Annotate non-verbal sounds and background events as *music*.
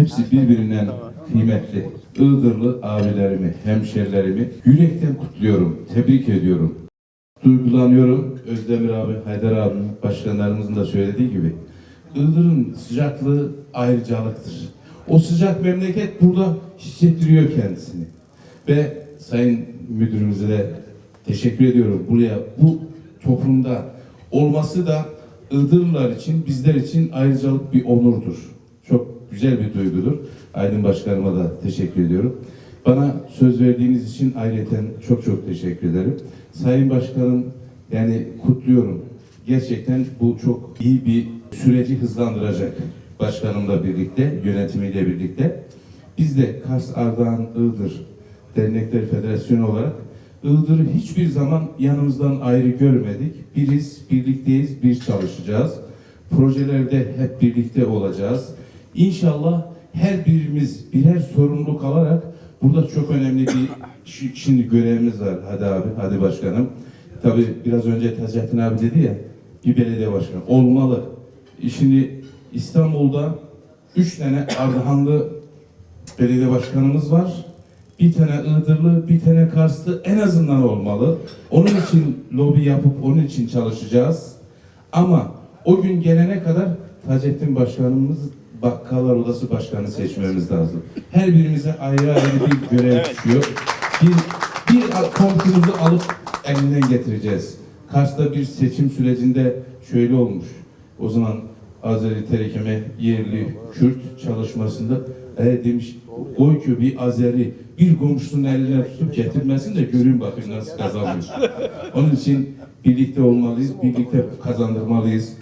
hepsi birbirinden kıymetli. Iğdırlı abilerimi, hemşerilerimi yürekten kutluyorum, tebrik ediyorum. Duygulanıyorum. Özdemir abi, Haydar abi, başkanlarımızın da söylediği gibi. Iğdır'ın sıcaklığı ayrıcalıktır. O sıcak memleket burada hissettiriyor kendisini. Ve Sayın Müdürümüze de teşekkür ediyorum. Buraya bu toplumda olması da Iğdırlılar için, bizler için ayrıcalık bir onurdur. Çok güzel bir duygudur. Aydın Başkanıma da teşekkür ediyorum. Bana söz verdiğiniz için ayrıca çok çok teşekkür ederim. Sayın Başkanım yani kutluyorum. Gerçekten bu çok iyi bir süreci hızlandıracak. Başkanımla birlikte, yönetimiyle birlikte. Biz de Kars Ardahan Iğdır Dernekler Federasyonu olarak Iğdır'ı hiçbir zaman yanımızdan ayrı görmedik. Biriz, birlikteyiz, bir çalışacağız. Projelerde hep birlikte olacağız. İnşallah her birimiz birer sorumluluk alarak burada çok önemli bir *coughs* şi- şimdi görevimiz var. Hadi abi, hadi başkanım. Tabii biraz önce Taceddin abi dedi ya, bir belediye başkanı olmalı. E Şimdi İstanbul'da üç tane Ardahanlı belediye başkanımız var. Bir tane Iğdırlı, bir tane Karslı en azından olmalı. Onun için lobi yapıp onun için çalışacağız. Ama o gün gelene kadar Taceddin Başkanımız Bakkallar Odası Başkanı seçmemiz lazım. Her birimize ayrı ayrı bir görev düşüyor. Bir, bir komşumuzu alıp elinden getireceğiz. Kars'ta bir seçim sürecinde şöyle olmuş. O zaman Azeri Terekeme yerli Kürt çalışmasında e, demiş koy ki bir Azeri bir komşusunun eline tutup getirmesin de görün bakayım nasıl kazanmış. *laughs* Onun için birlikte olmalıyız, birlikte kazandırmalıyız.